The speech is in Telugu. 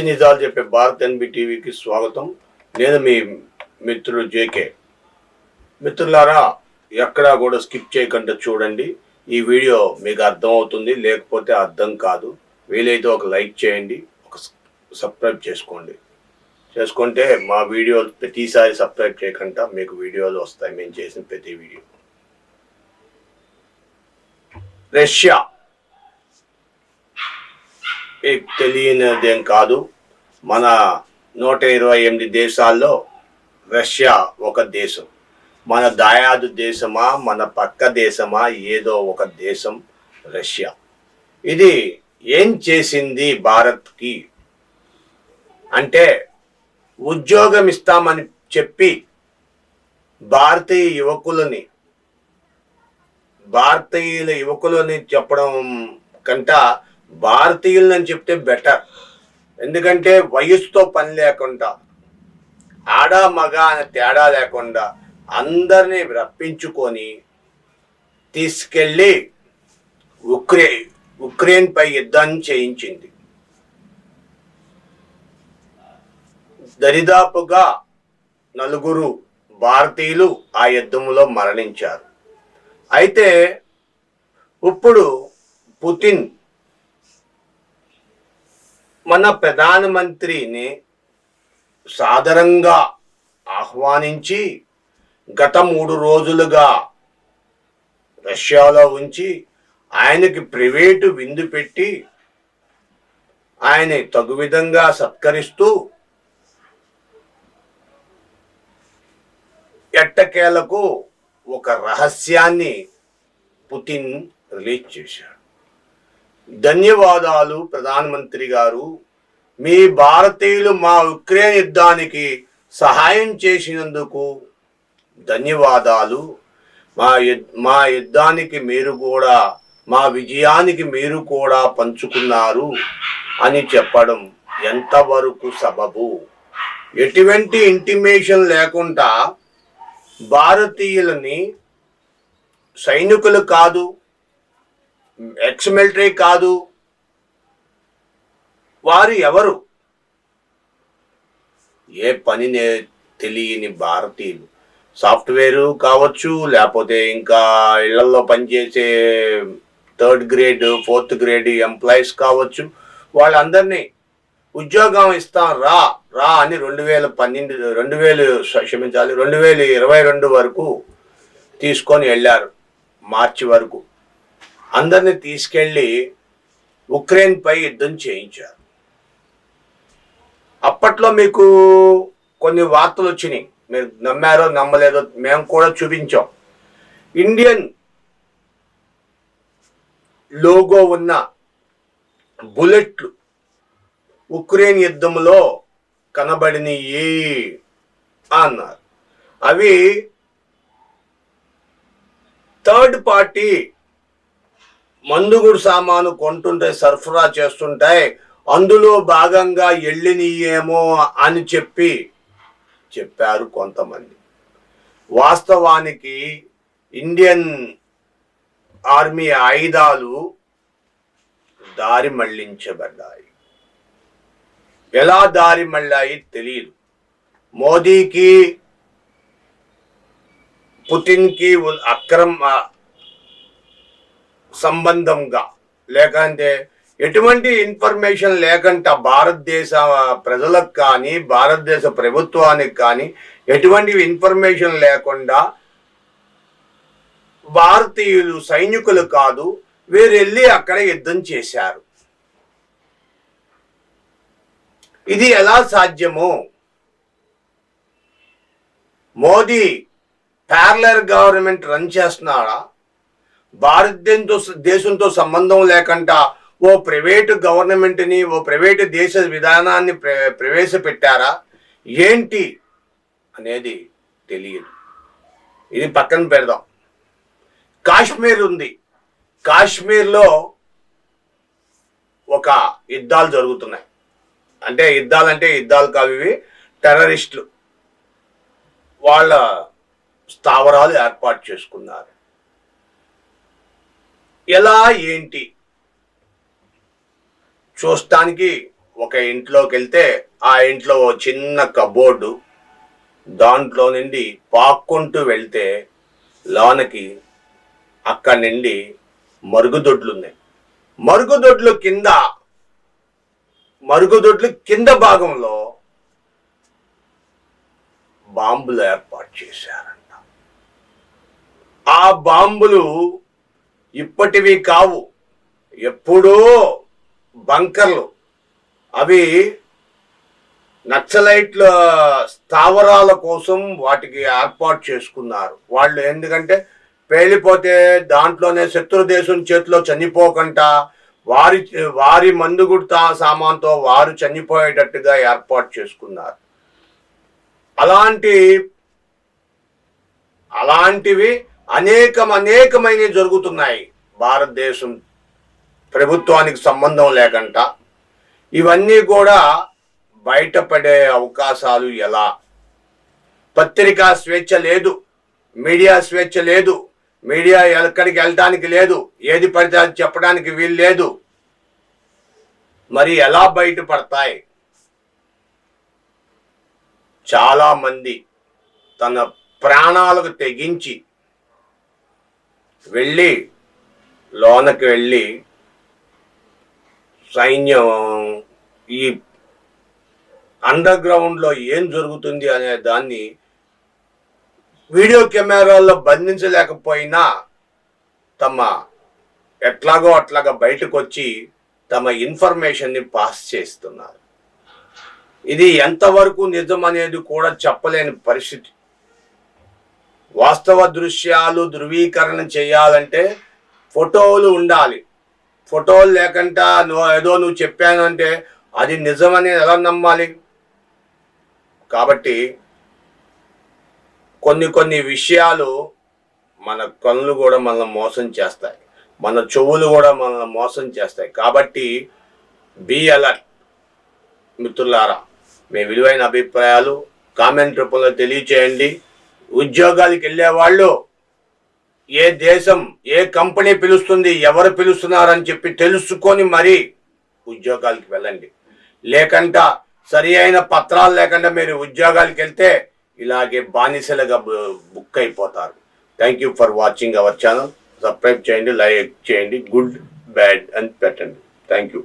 మంచి నిజాలు చెప్పే భారత్ ఎన్బి టీవీకి స్వాగతం. నేను మీ మిత్రుడు జేకే. మిత్రులారా ఎక్కడా కూడా స్కిప్ చేయకుండా చూడండి. ఈ వీడియో మీకు అర్థం అవుతుంది లేకపోతే అర్థం కాదు. వీలైతే ఒక లైక్ చేయండి ఒక సబ్స్క్రైబ్ చేసుకోండి. చేసుకుంటే మా వీడియో ప్రతిసారి సబ్స్క్రైబ్ చేయకుండా మీకు వీడియోలు వస్తాయి మేము చేసిన ప్రతి వీడియో. రష్యా. తెలియనిదేం కాదు. మన నూట ఇరవై ఎనిమిది దేశాల్లో రష్యా ఒక దేశం. మన దాయాదు దేశమా మన పక్క దేశమా ఏదో ఒక దేశం రష్యా. ఇది ఏం చేసింది భారత్కి? అంటే ఉద్యోగం ఇస్తామని చెప్పి భారతీయ యువకులని భారతీయుల యువకులని చెప్పడం కంట భారతీయులని చెప్తే బెటర్ ఎందుకంటే వయసుతో పని లేకుండా ఆడ మగ అనే తేడా లేకుండా అందరినీ రప్పించుకొని తీసుకెళ్ళి ఉక్రే ఉక్రెయిన్ పై యుద్ధాన్ని చేయించింది. దరిదాపుగా నలుగురు భారతీయులు ఆ యుద్ధంలో మరణించారు. అయితే ఇప్పుడు పుతిన్ మన ప్రధానమంత్రిని సాదరంగా ఆహ్వానించి గత మూడు రోజులుగా రష్యాలో ఉంచి ఆయనకి ప్రైవేటు విందు పెట్టి ఆయన తగు విధంగా సత్కరిస్తూ ఎట్టకేలకు ఒక రహస్యాన్ని పుతిన్ రిలీజ్ చేశాడు. ధన్యవాదాలు ప్రధానమంత్రి గారు. మీ భారతీయులు మా ఉక్రెయిన్ యుద్ధానికి సహాయం చేసినందుకు ధన్యవాదాలు. మా యుద్ మా యుద్ధానికి మీరు కూడా మా విజయానికి మీరు కూడా పంచుకున్నారు అని చెప్పడం ఎంతవరకు సబబు? ఎటువంటి ఇంటిమేషన్ లేకుండా భారతీయులని సైనికులు కాదు ఎక్స్ మిలిటరీ కాదు. వారు ఎవరు? ఏ పనినే తెలియని భారతీయులు. సాఫ్ట్వేరు కావచ్చు లేకపోతే ఇంకా ఇళ్ళలో పనిచేసే third grade fourth grade employees కావచ్చు వాళ్ళందరినీ ఉద్యోగం ఇస్తాం రా రా అని రెండు వేల పన్నెండు రెండు వేలు క్షమించాలి రెండు వేల ఇరవై రెండు వరకు తీసుకొని వెళ్ళారు మార్చి వరకు. అందరిని తీసుకెళ్ళి ఉక్రెయిన్ పై యుద్ధం చేయించారు. అప్పట్లో మీకు కొన్ని వార్తలు వచ్చినాయి. మీరు నమ్మారో నమ్మలేదో మేము కూడా చూపించాం. ఇండియన్ లోగో ఉన్న బుల్లెట్లు ఉక్రెయిన్ యుద్ధంలో కనబడినవి అన్నారు. అవి థర్డ్ పార్టీ మందుగుడు సామాను కొంటుంటే సరఫరా చేస్తుంటాయి. అందులో భాగంగా ఎళ్ళినయేమో అని చెప్పి చెప్పారు కొంతమంది. వాస్తవానికి ఇండియన్ ఆర్మీ ఆయుధాలు దారి మళ్ళించబడ్డాయి. ఎలా దారి మళ్ళాయి తెలియదు మోదీకి పుతిన్కి అక్రమ సంబంధంగా. లేకంటే ఎటువంటి ఇన్ఫర్మేషన్ లేకుండా భారతదేశ ప్రజలకు కానీ భారతదేశ ప్రభుత్వానికి కానీ ఎటువంటి ఇన్ఫర్మేషన్ లేకుండా భారతీయులు సైనికులు కాదు వీరు వెళ్ళి అక్కడ యుద్ధం చేశారు. ఇది ఎలా సాధ్యము? మోదీ ప్యారలర్ గవర్నమెంట్ రన్ చేస్తున్నాడా? భారతదేశంతో దేశంతో సంబంధం లేకుండా ఓ ప్రైవేటు గవర్నమెంట్ని ఓ ప్రైవేటు దేశ విధానాన్ని ప్ర- ప్రవేశపెట్టారా? ఏంటి అనేది తెలియదు. ఇది పక్కన పెడదాం. కాశ్మీర్ ఉంది. కాశ్మీర్లో ఒక యుద్ధాలు జరుగుతున్నాయి. అంటే యుద్ధాలు అంటే యుద్ధాలు కావు ఇవి. టెర్రరిస్టులు. వాళ్ళ స్థావరాలు ఏర్పాటు చేసుకున్నారు. ఎలా ఏంటి? చూస్తానికి ఒక ఇంట్లోకి వెళ్తే ఆ ఇంట్లో చిన్న కబోర్డు దాంట్లో నుండి పాక్కుంటూ వెళ్తే లోనకి అక్కడి నుండి మరుగుదొడ్లు ఉన్నాయి మరుగుదొడ్లు కింద మరుగుదొడ్లు కింద భాగంలో బాంబులు ఏర్పాటు చేశారంట. ఆ బాంబులు ఇప్పటివి కావు. ఎప్పుడూ బంకర్లు. అవి నక్సలైట్ల స్థావరాల కోసం వాటికి ఏర్పాటు చేసుకున్నారు. వాళ్ళు ఎందుకంటే పేలిపోతే దాంట్లోనే శత్రు దేశం చేతిలో చనిపోకుండా వారి వారి మందుగుడితా సామాన్తో వారు చనిపోయేటట్టుగా ఏర్పాటు చేసుకున్నారు. అలాంటి అలాంటివి అనేకం అనేకమైనవి జరుగుతున్నాయి. భారతదేశం ప్రభుత్వానికి సంబంధం లేకుండా ఇవన్నీ కూడా బయటపడే అవకాశాలు ఎలా? పత్రికా స్వేచ్ఛ లేదు. మీడియా స్వేచ్ఛ లేదు. మీడియా ఎక్కడికి వెళ్ళడానికి లేదు. ఏది పడితే అది చెప్పడానికి వీలు లేదు. మరి ఎలా బయటపడతాయి? చాలా మంది తన ప్రాణాలకు తెగించి వెళ్ళి లోనకి వెళ్ళి సైన్యం ఈ అండర్ గ్రౌండ్లో ఏం జరుగుతుంది అనే దాన్ని వీడియో కెమెరాల్లో బంధించలేకపోయినా తమ ఎట్లాగో అట్లాగా బయటకు వచ్చి తమ ఇన్ఫర్మేషన్ని పాస్ చేస్తున్నారు. ఇది ఎంతవరకు నిజం అనేది కూడా చెప్పలేని పరిస్థితి. వాస్తవ దృశ్యాలు ధృవీకరణ చేయాలంటే ఫోటోలు ఉండాలి. ఫోటోలు లేకుండా నువ్వు ఏదో నువ్వు చెప్పానంటే అది నిజమని ఎలా నమ్మాలి? కాబట్టి కొన్ని కొన్ని విషయాలు మన కళ్ళు కూడా మనల్ని మోసం చేస్తాయి. మన చెవులు కూడా మనల్ని మోసం చేస్తాయి. కాబట్టి బీ అలర్ట్. మిత్రులారా మీ విలువైన అభిప్రాయాలు కామెంట్ రూపంలో తెలియచేయండి. ఉద్యోగాలకు వెళ్ళే వాళ్ళు ఏ దేశం ఏ కంపెనీ పిలుస్తుంది ఎవరు పిలుస్తున్నారని చెప్పి తెలుసుకొని మరీ ఉద్యోగాలకు వెళ్ళండి. లేకుండా సరి అయిన పత్రాలు లేకుండా మీరు ఉద్యోగాలకు వెళ్తే ఇలాగే బానిసలుగా బు- బుక్ అయిపోతారు. Thank you for watching our channel subscribe చేయండి లైక్ చేయండి. గుడ్ బ్యాడ్ అని పెట్టండి థ్యాంక్ యూ